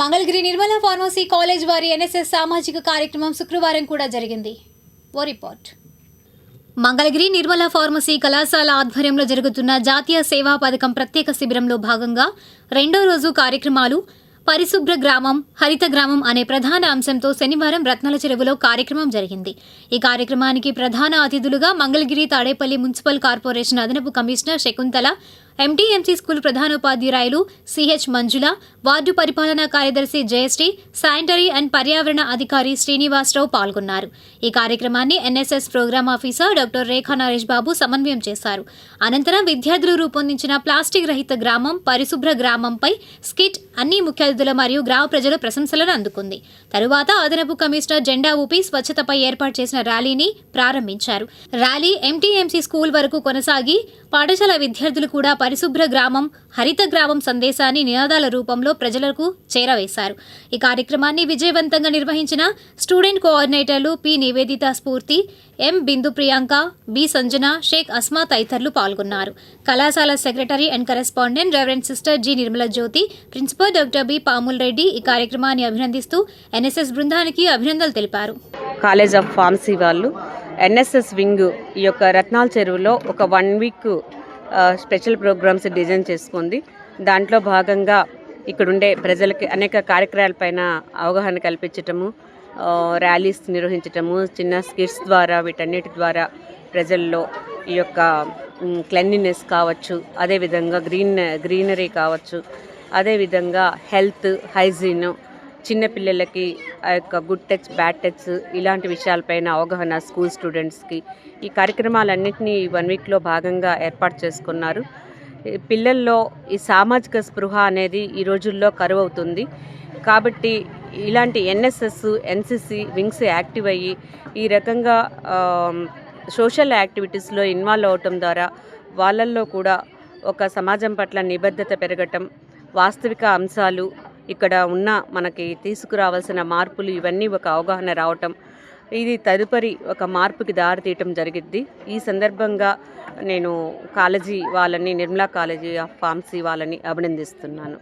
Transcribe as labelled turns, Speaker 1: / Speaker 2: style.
Speaker 1: Mangalagiri Nirmala pharmacy college వారి NSS సామాజిక కార్యక్రమం శుక్రవారం కూడా జరిగింది. ఓ రిపోర్ట్. మంగళగిరి నిర్మల ఫార్మసీ కళాశాల ఆధ్వర్యంలో జరుగుతున్న జాతీయ సేవా పథకం ప్రత్యేక శిబిరంలో భాగంగా రెండో రోజు కార్యక్రమాలు పరిశుభ్ర గ్రామం హరిత గ్రామం అనే ప్రధాన అంశంతో శనివారం రత్నాల చెరువులో కార్యక్రమం జరిగింది. ఈ కార్యక్రమానికి ప్రధాన అతిథులుగా మంగళగిరి తాడేపల్లి మున్సిపల్ కార్పొరేషన్ అదనపు కమిషనర్ శకుంతల ఎంటీఎంసీ స్కూల్ ప్రధానోపాధ్యాయురాయలు సిహెచ్ మంజుల వార్డు పరిపాలనా కార్యదర్శి జయశ్రీ శానిటరీ అండ్ పర్యావరణ అధికారి శ్రీనివాసరావు పాల్గొన్నారు. ఈ కార్యక్రమాన్ని NSS program officer doctor Rekha Naresh Babu సమన్వయం చేశారు. అనంతరం విద్యార్థులు రూపొందించిన ప్లాస్టిక్ రహిత గ్రామం పరిశుభ్ర గ్రామంపై స్కిట్ అన్ని ముఖ్య అతిథుల మరియు గ్రామ ప్రజల ప్రశంసలను అందుకుంది. తరువాత అదనపు కమిషనర్ జెండా ఊపి స్వచ్ఛతపై ఏర్పాటు చేసిన ర్యాలీని ప్రారంభించారు. ర్యాలీ ఎంటీఎంసీ స్కూల్ వరకు కొనసాగి పాఠశాల విద్యార్థులు కూడా పరిశుభ్ర గ్రామం హరిత గ్రామం సందేశాన్ని నినాదాల రూపంలో ప్రజలకు చేరవేశారు. ఈ కార్యక్రమాన్ని విజయవంతంగా నిర్వహించిన student కోఆర్డినేటర్లు P. Nivedita Spoorthi M. Bindu Priyanka B. Sanjana Shaik Asma తదితరులు పాల్గొన్నారు. కళాశాల secretary and correspondent reverend sister G. Nirmala Jyothi principal doctor B. Pamul Reddy ఈ కార్యక్రమాన్ని అభినందిస్తూ ఎన్ఎస్ఎస్ బృందానికి అభినందనలు తెలిపారు.
Speaker 2: కాలేజ్ ఆఫ్ ఫార్మసీ వాళ్ళు ఎన్ఎస్ఎస్ వింగ్ ఈ యొక్క రత్నాల చెరువులో ఒక one week special programs design చేసుకుంది. దాంట్లో భాగంగా ఇక్కడుండే ప్రజలకి అనేక కార్యక్రమాలపైన అవగాహన కల్పించటము ర్యాలీస్ నిర్వహించటము చిన్న స్కిట్స్ ద్వారా వీటన్నిటి ద్వారా ప్రజల్లో ఈ యొక్క క్లెన్లీనెస్ కావచ్చు అదేవిధంగా గ్రీన్ గ్రీనరీ కావచ్చు అదేవిధంగా హెల్త్ హైజీన్ చిన్నపిల్లలకి ఆ యొక్క గుడ్ టచ్ బ్యాడ్ టచ్ ఇలాంటి విషయాలపైన అవగాహన స్కూల్ స్టూడెంట్స్కి ఈ కార్యక్రమాలన్నింటినీ వన్ వీక్లో భాగంగా ఏర్పాటు చేసుకున్నారు. పిల్లల్లో ఈ సామాజిక స్పృహ అనేది ఈ రోజుల్లో కరువు అవుతుంది కాబట్టి ఇలాంటి ఎన్ఎస్ఎస్ ఎన్సిసి వింగ్స్ యాక్టివ్ అయ్యి ఈ రకంగా సోషల్ యాక్టివిటీస్లో ఇన్వాల్వ్ అవటం ద్వారా వాళ్ళల్లో కూడా ఒక సమాజం పట్ల నిబద్ధత పెరగటం వాస్తవిక అంశాలు ఇక్కడ ఉన్న మనకి తీసుకురావాల్సిన మార్పులు ఇవన్నీ ఒక అవగాహన రావటం ఇది తదుపరి ఒక మార్పుకి దారితీయటం జరిగిద్ది. ఈ సందర్భంగా నేను కాలేజీ వాళ్ళని నిర్మలా కాలేజీ ఆఫ్ ఫార్మసీ వాళ్ళని అభినందిస్తున్నాను.